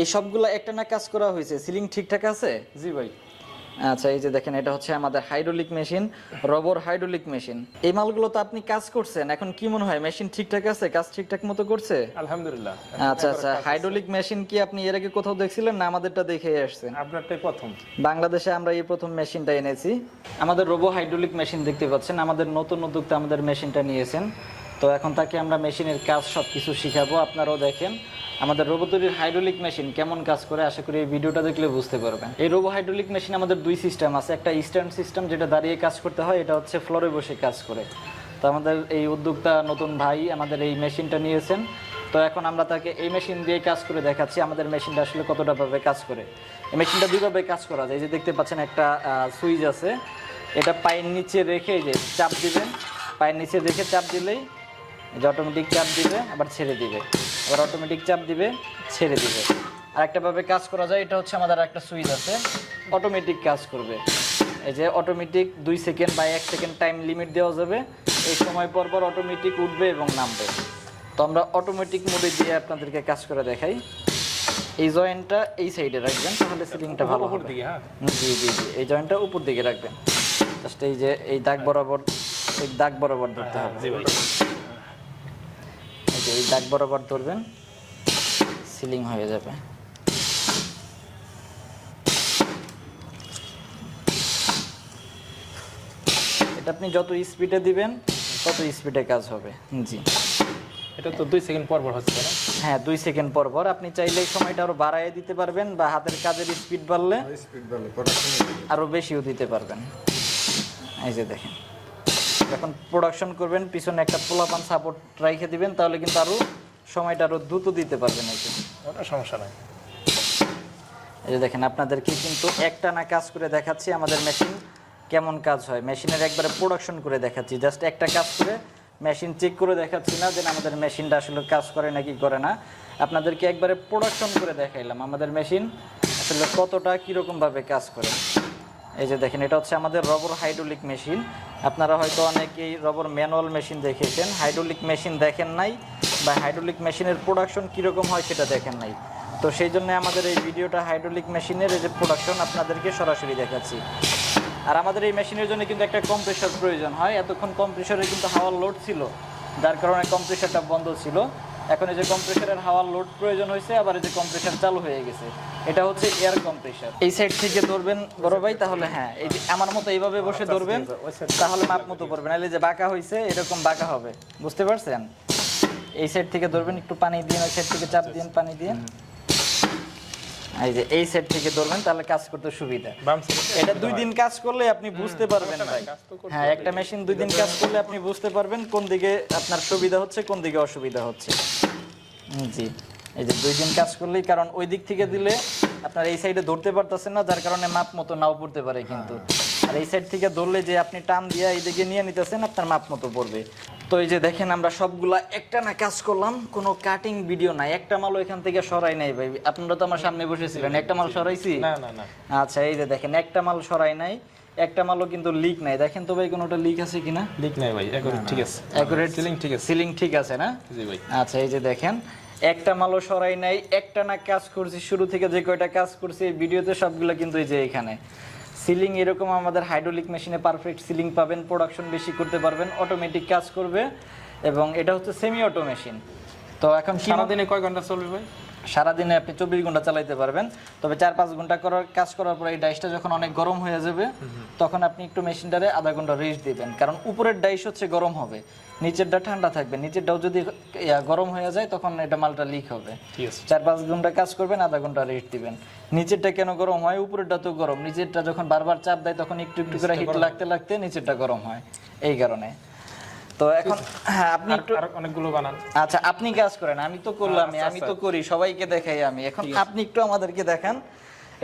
এই সবগুলো একটা না কাজ করা হয়েছে? সিলিং ঠিকঠাক আছে? জি ভাই। আচ্ছা এই যে দেখেন এটা হচ্ছে আমাদের hydraulic machine rubber hydraulic machine. এই মালগুলো তো আপনি কাজ করছেন এখন কি মনে হয় মেশিন ঠিকঠাক আছে কাজ ঠিকঠাক মতো করছে? আলহামদুলিল্লাহ। আচ্ছা আচ্ছা হাইড্রোলিক মেশিন কি আপনি এর আগে কোথাও দেখছিলেন না আমাদেরটা দেখে আসছেন? আপনারটাই প্রথম। বাংলাদেশে আমরা এই প্রথম মেশিনটা এনেছি। আমাদের রোবো হাইড্রোলিক মেশিন দেখতে পাচ্ছেন আমাদের নতুন উদ্যোক্তা আমাদের মেশিনটা নিয়েছেন। তো এখন তাকে আমরা মেশিনের কাজ সব কিছু শিখাবো, আপনারাও দেখেন। আমাদের রোবো তৈরির হাইড্রোলিক মেশিন কেমন কাজ করে, আশা করি এই ভিডিওটা দেখলে বুঝতে পারবেন। এই রোবো হাইড্রোলিক মেশিন আমাদের দুই সিস্টেম আছে, একটা ইস্টার্ন সিস্টেম যেটা দাঁড়িয়ে কাজ করতে হয়, এটা হচ্ছে ফ্লোরে বসে কাজ করে। তো আমাদের এই উদ্যোক্তা নতুন ভাই আমাদের এই মেশিনটা নিয়েছেন। তো এখন আমরা তাকে এই মেশিন দিয়ে কাজ করে দেখাচ্ছি, আমাদের মেশিনটা আসলে কতটা ভাবে কাজ করে। এই মেশিনটা দুইভাবে কাজ করা যায়, এই যে দেখতে পাচ্ছেন একটা সুইচ আছে। এটা পায়ের নিচে রেখে যে চাপ দিবেন, পায়ের নিচে রেখে চাপ দিলেই যে অটোমেটিক চাপ দিবে আবার ছেড়ে দিবে। আবার অটোমেটিক চাপ দিবে ছেড়ে দিবে। আর একটা ভাবে কাজ করা যায় এটা হচ্ছে আমাদের একটা সুইচ আছে। অটোমেটিক কাজ করবে। এই যে অটোমেটিক দুই সেকেন্ড বা এক সেকেন্ড টাইম লিমিট দেওয়া যাবে। এই সময় পর পর অটোমেটিক উঠবে এবং নামবে। তো আমরা অটোমেটিক মোডে দিয়ে আপনাদেরকে কাজ করে দেখাই। এই জয়েন্টটা এই সাইডে রাখবেন তাহলে সিলিংটা ভালো উপর হবে। দিকে হ্যাঁ। জি জি জি এই জয়েন্টটা উপর দিকে রাখবেন। জাস্ট এই যে এই দাগ বরাবর এই দাগ বরাবর ধরতে হবে। জি ভাই। এই যে এই দাগ বরাবর ধরবেন সিলিং হয়ে যাবে। এটা আপনি যত স্পিডে দিবেন তত স্পিডে কাজ হবে। জি। এটা তো দুই সেকেন্ড পর পর হচ্ছে না? হ্যাঁ দুই সেকেন্ড পর পর। আপনি চাইলে সময়টা আরও বাড়াইয়ে দিতে পারবেন বা হাতের কাজের স্পিড বাড়লে স্পিড বাড়লে আরও বেশিও দিতে পারবেন। এই যে দেখেন। যখন প্রোডাকশন করবেন পিছনে একটা পোলাপান সাপোর্ট রেখে দিবেন তাহলে কিন্তু আরও সময়টা আরও দ্রুত দিতে পারবেন এই যে ওটা সমস্যা নাই। এই যে দেখেন আপনাদেরকে কিন্তু একটা না কাজ করে দেখাচ্ছি আমাদের মেশিন কেমন কাজ হয়। মেশিনের একবারে প্রোডাকশন করে দেখাচ্ছি জাস্ট একটা কাজ করে মেশিন চেক করে দেখাচ্ছি না যে আমাদের মেশিনটা আসলে কাজ করে নাকি করে না। আপনাদেরকে একবারে প্রোডাকশন করে দেখাইলাম আমাদের মেশিন আসলে কতটা কীরকমভাবে কাজ করে। এই যে দেখেন, এটা হচ্ছে আমাদের রবর হাইড্রোলিক মেশিন আপনারা হয়তো অনেকেই রবর ম্যানুয়াল মেশিন দেখেছেন। হাইড্রোলিক মেশিন দেখেন নাই বা হাইড্রোলিক মেশিনের প্রোডাকশন কীরকম হয় সেটা দেখেন নাই। তো সেই জন্য আমাদের এই ভিডিওটা হাইড্রোলিক মেশিনের এই যে প্রোডাকশন আপনাদেরকে সরাসরি দেখাচ্ছি। আর আমাদের এই মেশিনের জন্য কিন্তু একটা কম্প্রেসর প্রয়োজন হয়। এতক্ষণ কম্প্রেসরে কিন্তু হাওয়ার লোড ছিল, যার কারণে কম্প্রেসরটা বন্ধ ছিল। এখন এই যে কম্প্রেসারের হাওয়ার লোড প্রয়োজন হয়েছে আবার এই যে কম্প্রেসার চালু হয়ে গেছে। এটা হচ্ছে এয়ার কম্প্রেসার এই সাইড থেকে ধরবেন বড় ভাই তাহলে হ্যাঁ এই যে আমার মতো এইভাবে বসে ধরবেন তাহলে মাপ মতো পড়বে নাহলে যে বাঁকা হয়েছে এরকম বাঁকা হবে। বুঝতে পারছেন? এই সাইড থেকে ধরবেন একটু পানি দিন ওই সাইড থেকে চাপ দিন পানি দিয়ে এই যে এই সাইড থেকে ধরবেন তাহলে কাজ করতে সুবিধা। এটা দুই দিন কাজ করলে আপনি বুঝতে পারবেন ভাই। হ্যাঁ একটা মেশিন দুই দিন কাজ করলে আপনি বুঝতে পারবেন কোন দিকে আপনার সুবিধা হচ্ছে কোন দিকে অসুবিধা হচ্ছে। জি। এই যে দুই দিন কাজ করলেই কারণ ওই দিক থেকে দিলে আপনার এই সাইডে ধরতে পারতেছেন না যার কারণে মাপ মতো নাও পড়তে পারে কিন্তু। আর এই সাইড থেকে ধরলে যে আপনি টান দিয়ে এইদিকে নিয়ে নিতেছেন আপনার মাপ মতো পড়বে। তো এই যে দেখেন আমরা সবগুলা একটা না কাজ করলাম কোনো কাটিং ভিডিও নাই। একটা মালও এখান থেকে সরাই নাই ভাই। আপনারা তো আমার সামনে বসেছিলেন। একটা মাল সরাইছি? না না না। আচ্ছা এই যে দেখেন একটা মাল সরাই নাই একটা মালও কিন্তু লিক নাই। দেখেন তো ভাই কোনোটা লিক আছে কিনা? লিক নাই ভাই ঠিক আছে। অ্যাকুরেট সিলিং ঠিক আছে। সিলিং ঠিক আছে না? জি ভাই। আচ্ছা এই যে দেখেন একটা মালও সরাই নাই একটা না কাজ করছি। শুরু থেকে যে কয়টা কাজ করছি এই ভিডিওতে সবগুলো কিন্তু এই যে এখানে। সিলিং এরকম আমাদের হাইড্রোলিক মেশিনে পারফেক্ট সিলিং পাবেন প্রোডাকশন বেশি করতে পারবেন অটোমেটিক কাজ করবে এবং এটা হচ্ছে সেমি অটো মেশিন তো এখন সারাদিনে কয় ঘণ্টা চলবে ভাই? সারাদিনে আপনি চব্বিশ ঘণ্টা চালাইতে পারবেন। তবে চার পাঁচ ঘণ্টা করার কাজ করার পর এই ডাইসটা যখন অনেক গরম হয়ে যাবে তখন আপনি একটু মেশিনটারে আধা ঘণ্টা রেস্ট দিবেন। কারণ উপরের ডাইস হচ্ছে গরম হবে নিচেরটা ঠান্ডা থাকবে। নিচেরটাও যদি গরম হয়ে যায় তখন এটা মালটা লিক হবে। চার পাঁচ ঘণ্টা কাজ করবেন আধা ঘণ্টা রেস্ট দিবেন। নিচেরটা কেন গরম হয়? উপরেরটা তো গরম। নিচেরটা যখন বারবার চাপ দেয় তখন একটু একটু করে হিট লাগতে লাগতে নিচেরটা গরম হয়। এই কারণে। তো এখন হ্যাঁ আপনি একটু অনেকগুলো বানান। আচ্ছা আপনি কাজ করেন আমি তো করলাম আমি তো করি সবাইকে দেখাই আমি। এখন আপনি একটু আমাদেরকে দেখান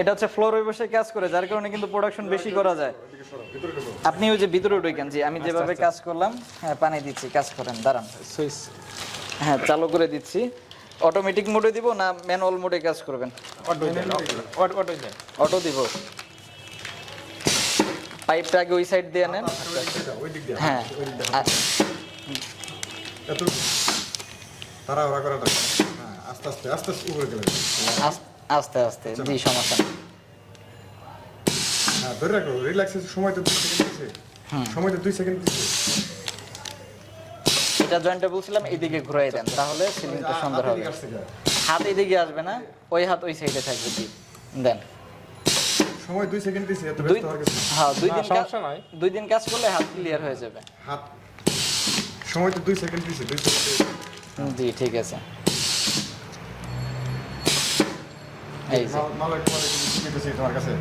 এটা হচ্ছে ফ্লোরে বসে কাজ করে যার কারণে কিন্তু প্রোডাকশন বেশি করা যায়। আপনি ওই যে ভিতরে ঢুকেন জি আমি যেভাবে কাজ করলাম হ্যাঁ পানি দিচ্ছি কাজ করেন দাঁড়ান। সুইচ। হ্যাঁ চালু করে দিচ্ছি। অটোমেটিক মোডে দিব না ম্যানুয়াল মোডে কাজ করবেন? অটো দিব পাইপটা আগে ওই সাইড দিয়ে নেন। হ্যাঁ। হ্যাঁ আস্তে আস্তে আস্তে আস্তে উপরে গেলে। আস্তে আস্তে জি সমস্যা নেই। হ্যাঁ ধরে রাখো সময় তো দুই সেকেন্ড দিছে। সময় তো দুই সেকেন্ড দিছে। এটা জয়েন্টে বলছিলাম ঘুরাই দেন তাহলে সিলিংটা সুন্দর হবে। হাত এদিকে আসবে না ওই হাত ওই সাইডে থাকবে জি। দেন। সময় দুই সেকেন্ড দিছে এত ব্যস্ত হওয়ার কিছু হ্যাঁ দুই দিন সমস্যা নাই। দুই দিন কাজ করলে হাত ক্লিয়ার হয়ে যাবে। হাত সময় তো দুই সেকেন্ড দিছে দুই সেকেন্ড জি ঠিক আছে। এই যে। দিছে তোমার কাছে।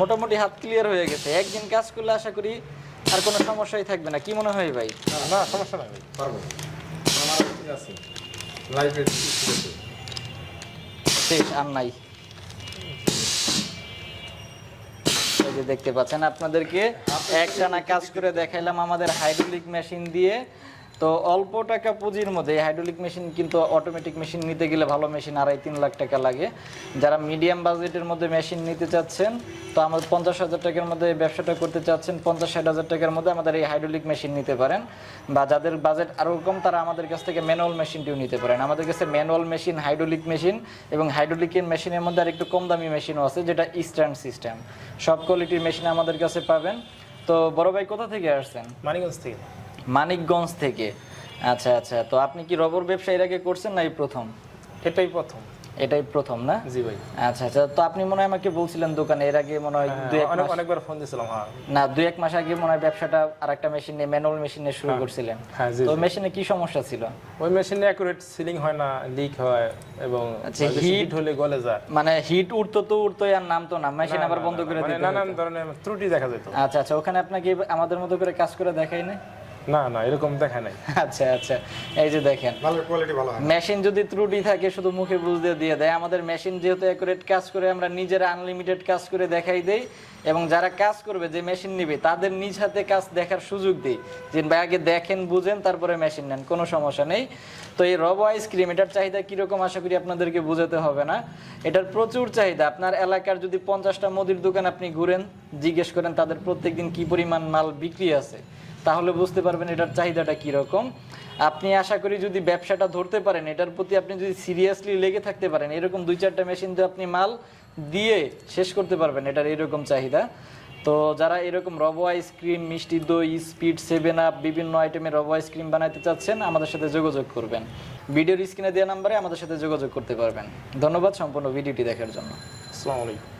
মোটামুটি হাত ক্লিয়ার হয়ে গেছে। একদিন কাজ করলে আশা করি আর কোনো সমস্যাই থাকবে না। কি মনে হয় ভাই? না সমস্যা নাই ভাই। পারব। আমার কি আছে। আছে। শেষ আর নাই। যে দেখতে পাচ্ছেন আপনাদেরকে। একটানা কাজ করে দেখাইলাম আমাদের হাইড্রোলিক মেশিন দিয়ে। তো অল্প টাকা পুঁজির মধ্যে হাইড্রোলিক মেশিন কিন্তু অটোমেটিক মেশিন নিতে গেলে ভালো মেশিন আড়াই তিন লাখ টাকা লাগে। যারা মিডিয়াম বাজেটের মধ্যে মেশিন নিতে চাচ্ছেন, তো আমাদের পঞ্চাশ হাজার টাকার মধ্যে ব্যবসাটা করতে চাচ্ছেন, পঞ্চাশ ষাট হাজার টাকার মধ্যে আমাদের এই হাইড্রোলিক মেশিন নিতে পারেন। বা যাদের বাজেট আরও কম, তারা আমাদের কাছ থেকে ম্যানুয়াল মেশিনটিও নিতে পারেন। আমাদের কাছে ম্যানুয়াল মেশিন হাইড্রোলিক মেশিন এবং হাইড্রোলিকের মেশিনের মধ্যে আর একটু কম দামি মেশিনও আছে, যেটা ইস্টার্ন সিস্টেম সব কোয়ালিটির মেশিন আমাদের কাছে পাবেন। তো বড় ভাই কোথা থেকে আসছেন? মানিগঞ্জ থেকে। মানিকগঞ্জ থেকে। আচ্ছা আচ্ছা তো আপনি কি রবর ব্যবসা এর আগে করছেন না এই প্রথম? এটাই প্রথম। এটাই প্রথম না? জি ভাই। আচ্ছা আচ্ছা তো আপনি মনে হয় আমাকে বলছিলেন দোকানে এর আগে মনে হয় দুই এক হ্যাঁ, মাস অনেকবার ফোন দিয়েছিলাম হ্যাঁ। না দুই এক মাস আগে মনে হয় ব্যবসাটা আর একটা মেশিন নিয়ে ম্যানুয়াল মেশিন শুরু করছিলেন। হ্যাঁ, জি, তো মেশিনে কি সমস্যা ছিল? ওই মেশিনে অ্যাকুরেট সিলিং হয় না লিক হয় এবং আচ্ছা, হিট হলে গলে যায়। মানে হিট উঠতো তো উঠতো আর নামতো না মেশিন আবার বন্ধ করে মানে নানান হতো। ধরনের ত্রুটি দেখা যেত। আচ্ছা আচ্ছা ওখানে আপনাকে আমাদের মতো করে কাজ করে দেখাই না না না এরকম দেখা নাই। আচ্ছা আচ্ছা এই যে দেখেন মালের কোয়ালিটি ভালো মেশিন যদি ত্রুটি থাকে শুধু মুখে বুঝতে দিয়ে দেয় আমাদের মেশিন যেহেতু অ্যাকুরেট কাজ করে আমরা নিজেরা আনলিমিটেড কাজ করে দেখাই দেই। এবং যারা কাজ করবে যে মেশিন নিবে তাদের নিজ হাতে কাজ দেখার সুযোগ দিই। যে ভাই আগে দেখেন বুঝেন তারপরে মেশিন নেন কোনো সমস্যা নেই। তো এই রব আইসক্রিম এটার চাহিদা কীরকম আশা করি আপনাদেরকে বোঝাতে হবে না। এটার প্রচুর চাহিদা। আপনার এলাকার যদি পঞ্চাশটা মুদির দোকান আপনি ঘুরেন জিজ্ঞেস করেন তাদের প্রত্যেকদিন কি পরিমাণ মাল বিক্রি আছে। তাহলে বুঝতে পারবেন এটার চাহিদাটা কীরকম। আপনি আশা করি যদি ব্যবসাটা ধরতে পারেন, এটার প্রতি আপনি যদি সিরিয়াসলি লেগে থাকতে পারেন, এরকম দুই চারটা মেশিন দিয়ে আপনি মাল দিয়ে শেষ করতে পারবেন এটার এরকম চাহিদা। তো যারা এরকম রবো আইসক্রিম মিষ্টি দই স্পিড সেভেন আপ বিভিন্ন আইটেমের রবো আইসক্রিম বানাতে চাচ্ছেন, আমাদের সাথে যোগাযোগ করবেন। ভিডিওর স্ক্রিনে দেওয়া নাম্বারে আমাদের সাথে যোগাযোগ করতে পারবেন। ধন্যবাদ সম্পূর্ণ ভিডিওটি দেখার জন্য। আসসালামু আলাইকুম।